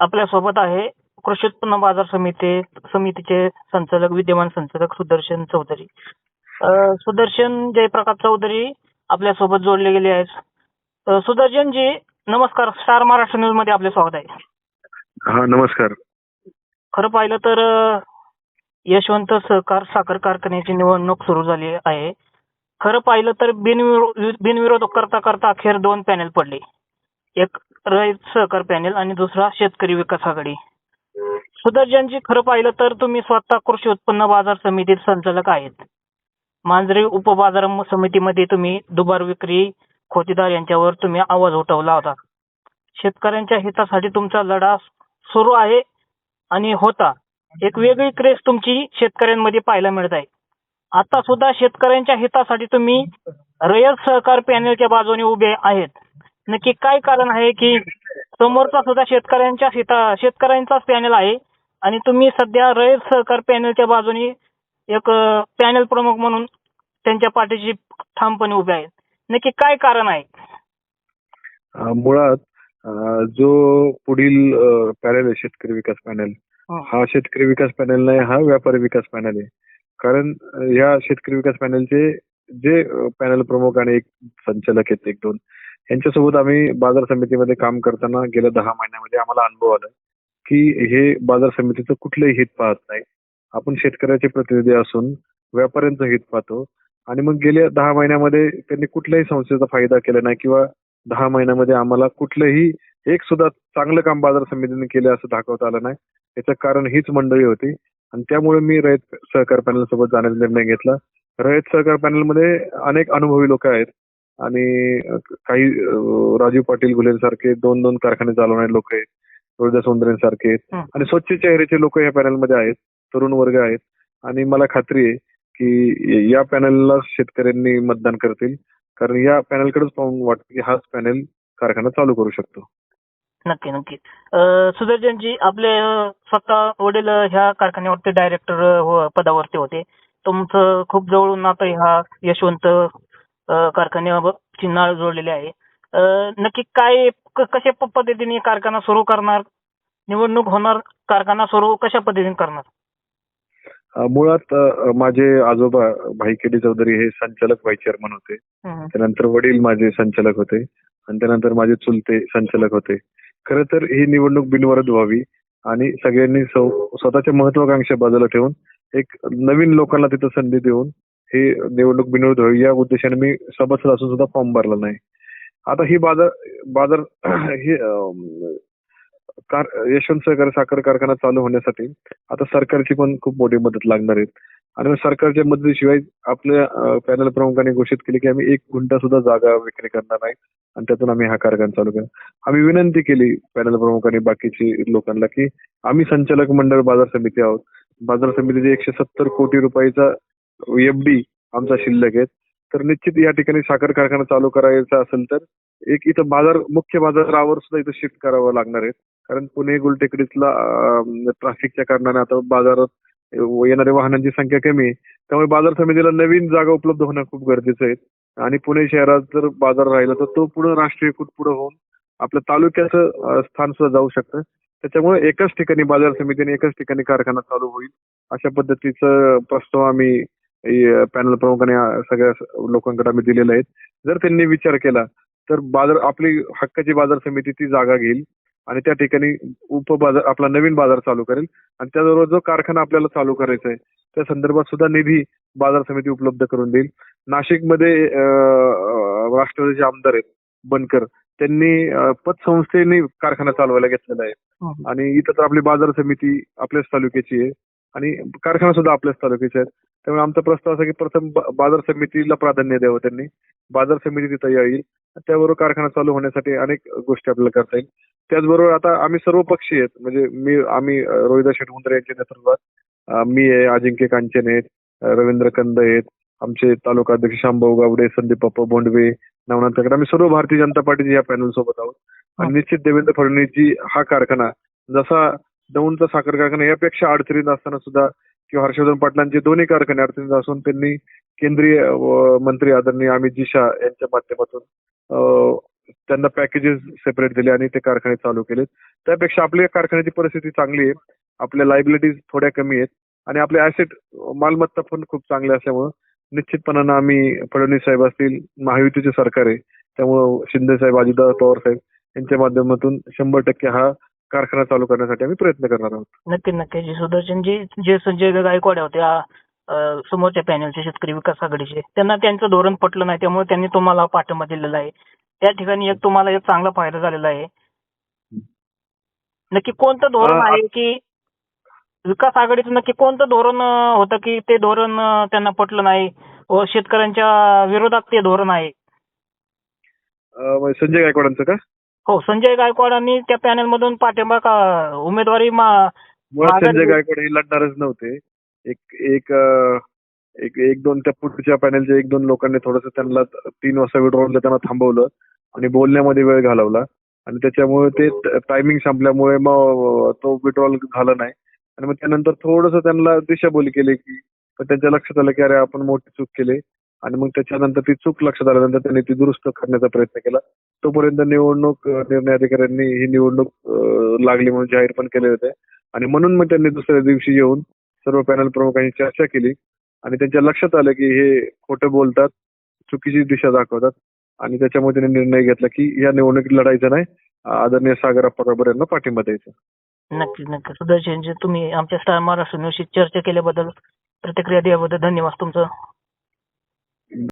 आपल्यासोबत आहे कृषी उत्पन्न बाजार समिती समितीचे संचालक विद्यमान संचालक सुदर्शन चौधरी. सुदर्शन जयप्रकाश चौधरी आपल्यासोबत जोडले गेले आहेत. अ, सुदर्शनजी नमस्कार. स्टार महाराष्ट्र न्यूजमध्ये आपले स्वागत आहे. हा नमस्कार. खरं पाहिलं तर यशवंत सहकार साखर कारखान्याची निवडणूक सुरू झाली आहे. खरं पाहिलं तर बिनविरो बिनविरोध करता करता अखेर दोन पॅनल पडले. एक रयत सहकार पॅनेल आणि दुसरा शेतकरी विकास आघाडी. सुदर्शनजी खरं पाहिलं तर तुम्ही स्वतः कृषी उत्पन्न बाजार समितीत संचालक आहेत. मांजरी उपबाजार समितीमध्ये तुम्ही दुबार विक्री खोतीदार यांच्यावर तुम्ही आवाज उठवला होता. शेतकऱ्यांच्या हितासाठी तुमचा लढा सुरू आहे आणि होता. एक वेगळी क्रेज तुमची शेतकऱ्यांमध्ये पाहायला मिळत आहे. आता सुद्धा शेतकऱ्यांच्या हितासाठी तुम्ही रयत सहकार पॅनेलच्या बाजूने उभे आहेत. नक्की काय कारण आहे की समोरचा सुद्धा शेतकऱ्यांच्या हिता शेतकऱ्यांचाच पॅनल आहे. आणि तुम्ही सध्या रयत सहकार पॅनलच्या बाजूने एक पॅनल प्रमुख म्हणून त्यांच्या पाठीशी ठामपणे उभे आहेत. नक्की काय कारण आहे? मुळात जो पुढील पॅनल आहे शेतकरी विकास पॅनल हं. हा शेतकरी विकास पॅनल नाही हा व्यापारी विकास पॅनल आहे. कारण या शेतकरी विकास पॅनलचे जे पॅनल प्रमुख आणि एक संचालक आहेत एक दोन यांच्यासोबत आम्ही बाजार समितीमध्ये काम करताना गेल्या दहा महिन्यामध्ये आम्हाला अनुभव आला की हे बाजार समितीचं कुठलंही हित पाहत नाही. आपण शेतकऱ्याचे प्रतिनिधी असून व्यापाऱ्यांचं हित पाहतो. आणि मग गेल्या दहा महिन्यामध्ये त्यांनी कुठल्याही संस्थेचा फायदा केला नाही किंवा दहा महिन्यामध्ये आम्हाला कुठलंही एक सुद्धा चांगलं काम बाजार समितीने केलं असं दाखवता आलं नाही. याचं कारण हीच मंडळी होती. आणि त्यामुळे मी रयत सहकार पॅनल सोबत जाण्याचा निर्णय घेतला. रयत सहकार पॅनलमध्ये अनेक अनुभवी लोक आहेत. आणि काही अ, राजीव पाटील गुलेंसारखे दोन दोन कारखाने चालवणारे लोक आहेत. रोहिदास उंदरेंसारखे आहेत. हं. आणि स्वच्छ चेहऱ्याचे लोक या पॅनलमध्ये आहेत. तरुण वर्ग आहेत. आणि मला खात्री आहे की या पॅनलला शेतकऱ्यांनी मतदान करतील. कारण या पॅनलकडेच पाहून वाटतं की हाच पॅनल कारखाना चालू करू शकतो. नक्की नक्की. सुदर्शनजी आपले स्वतः वडील ह्या कारखान्यावरती डायरेक्टर पदावरती होते. तुमचं खूप जवळून नातं ह्या यशवंत अ, कारखान्याची नाळ जोडलेली आहे. नक्की काय कशा पद्धतीने कारखाना सुरू करणार? निवडणूक होणार कारखाना सुरू कशा पद्धतीने करणार? मुळात माझे आजोबा भाई केडी चौधरी हे संचालक व्हाईस चेअरमन होते. त्यानंतर वडील माझे संचालक होते. आणि त्यानंतर माझे चुलते संचालक होते. खरं तर ही निवडणूक बिनविरोध व्हावी आणि सगळ्यांनी स्वतःच्या महत्वाकांक्षा बाजूला ठेवून एक नवीन लोकांना तिथं संधी देऊन हे निवडणूक बिनवडूक व्हावी या उद्देशाने मी सभासद असून सुद्धा फॉर्म भरला नाही. आता ही बाजार बाजार ही कार यशवंत सहकारी साखर कारखाना चालू होण्यासाठी आता सरकारची पण खूप मोठी मदत लागणार आहे. आणि सरकारच्या मदतीशिवाय आपल्या पॅनल प्रमुखांनी घोषित केली की आम्ही एक गुंठा सुद्धा जागा विक्री करणार नाही. आणि त्यातून आम्ही हा कारखाना चालू केला आम्ही विनंती केली पॅनल प्रमुखांनी बाकीची लोकांना की आम्ही संचालक मंडळ बाजार समिती आहोत. बाजार समितीचे एकशे सत्तर कोटी रुपयाचा एफडी आमचा शिल्लक आहे. तर निश्चित या ठिकाणी साखर कारखाना चालू करायचा असेल तर एक इथं बाजार मुख्य बाजारावर सुद्धा इथं शिफ्ट करावं लागणार आहे. कारण पुणे गुलटेकडीतला ट्रॅफिकच्या कारणाने आता बाजारात येणाऱ्या वाहनांची संख्या कमी आहे. त्यामुळे बाजार समितीला नवीन जागा उपलब्ध होणं खूप गरजेचं आहे. आणि पुणे शहरात जर बाजार राहिला तर तो पुढे राष्ट्रीयकृत पुढे होऊन आपल्या तालुक्याचं स्थान सुद्धा जाऊ शकतं. त्याच्यामुळे एकाच ठिकाणी बाजार समितीने एकाच ठिकाणी कारखाना चालू होईल. अशा पद्धतीचं प्रस्ताव आम्ही पॅनल प्रमुखाने सगळ्या लोकांकडे आम्ही दिलेले आहेत. जर त्यांनी विचार केला तर बाजार आपली हक्काची बाजार समिती ती जागा घेईल आणि त्या ठिकाणी उपबाजार आपला नवीन बाजार चालू करेल आणि त्याचबरोबर जो कारखाना आपल्याला चालू करायचा आहे त्या संदर्भात सुद्धा निधी बाजार समिती उपलब्ध करून देईल. नाशिकमध्ये राष्ट्रवादीचे आमदार आहेत बनकर त्यांनी पतसंस्थेने कारखाना चालवायला घेतलेला आहे. हम्म. आणि इथं तर आपली बाजार समिती आपल्याच तालुक्याची आहे. आणि कारखाना सुद्धा आपल्याच तालुक्याचे आहेत. त्यामुळे आमचा प्रस्ताव असा की प्रथम बाजार समितीला प्राधान्य द्यावं त्यांनी. बाजार समिती तिथं येईल. त्याबरोबर कारखाना चालू होण्यासाठी अनेक गोष्टी आपल्याला करता येईल. त्याचबरोबर आता आम्ही सर्व पक्षी आहेत. म्हणजे मी आम्ही अं, रोहिदास शेटमुंद्रे यांच्या नेतृत्वात मी आहे अजिंक्य कांचन आहेत रवींद्र कंद आहेत आमचे तालुका अध्यक्ष शांभाऊ गावडे संदीप पप्पा बोंडवे नवनाथकडे आम्ही सर्व भारतीय जनता पार्टीचे या पॅनल सोबत आहोत. आणि निश्चित देवेंद्र फडणवीसजी हा कारखाना जसा दौंडचा साखर कारखाना यापेक्षा अडचणीत असताना सुद्धा किंवा हर्षवर्धन पाटलांचे दोन्ही कारखाने अडचणीत असून त्यांनी केंद्रीय मंत्री आदरणीय अमित जी शाह यांच्या माध्यमातून त्यांना पॅकेजेस सेपरेट दिले आणि ते कारखाने चालू केले त्यापेक्षा आपल्या कारखान्याची परिस्थिती चांगली आहे. आपल्या लायबिलिटीज थोड्या कमी आहेत. आणि आपले ऍसेट मालमत्ता पण खूप चांगले असल्यामुळं निश्चितपणानं आम्ही फडणवीस साहेब असतील महायुतीचे सरकार आहे. त्यामुळं शिंदे साहेब अजितदादा पवार साहेब यांच्या माध्यमातून शंभर टक्के हा कारखाना चालू करण्यासाठी आम्ही प्रयत्न करणार आहोत. नक्की नक्की जे सुदर्शनजी जे संजय गायकवाड होते आ, अ, समोरच्या पॅनलचे शेतकरी विकास आघाडीचे त्यांना त्यांचं धोरण पटलं नाही त्यामुळे त्यांनी तुम्हाला पाठिंबा दिलेला आहे. त्या ठिकाणी एक तुम्हाला एक चांगला फायदा झालेला आहे. नक्की कोणतं धोरण आहे की विकास आघाडीचं नक्की कोणतं धोरण होतं की ते धोरण त्यांना पटलं नाही व शेतकऱ्यांच्या विरोधात ते धोरण आहे? संजय गायकवाडांचं का? हो संजय गायकवाडांनी त्या पॅनल मधून पाठिंबा का उमेदवारी मा- मुळात आघाडी- संजय गायकवाड हे लढणारच नव्हते. एक एक अं, एक एक दोन त्या पुढच्या पॅनलच्या एक दोन लोकांनी थोडस त्यांना तीन वाजता विड्रॉल त्यांना थांबवलं आणि बोलण्यामध्ये वेळ घालवला. आणि त्याच्यामुळे ते टायमिंग संपल्यामुळे मग तो विड्रॉल झाला नाही. आणि मग त्यानंतर थोडस त्यांना दिशाभूल केली की पण त्यांच्या लक्षात आलं की अरे आपण मोठी चूक केली. आणि मग त्याच्यानंतर ती चूक लक्षात आल्यानंतर त्यांनी ती दुरुस्त करण्याचा प्रयत्न केला. तोपर्यंत निवडणूक निर्णय अधिकाऱ्यांनी ही निवडणूक लागली म्हणून जाहीर पण केले होते. आणि म्हणून मग त्यांनी दुसऱ्या दिवशी येऊन सर्व पॅनल प्रमुखांनी चर्चा केली. आणि त्यांच्या लक्षात आलं की हे खोटं बोलतात चुकीची दिशा दाखवतात. आणि त्याच्यामुळे त्यांनी निर्णय घेतला की या निवडणुकीत लढायचं नाही. आदरणीय सागर अप्पा यांना पाठिंबा द्यायचा. नक्कीच नक्कीच. सुदर्शन तुम्ही आमच्या स्टार महाराष्ट्र न्यूजशी चर्चा केल्याबद्दल प्रतिक्रिया दिल्याबद्दल धन्यवाद तुमचं.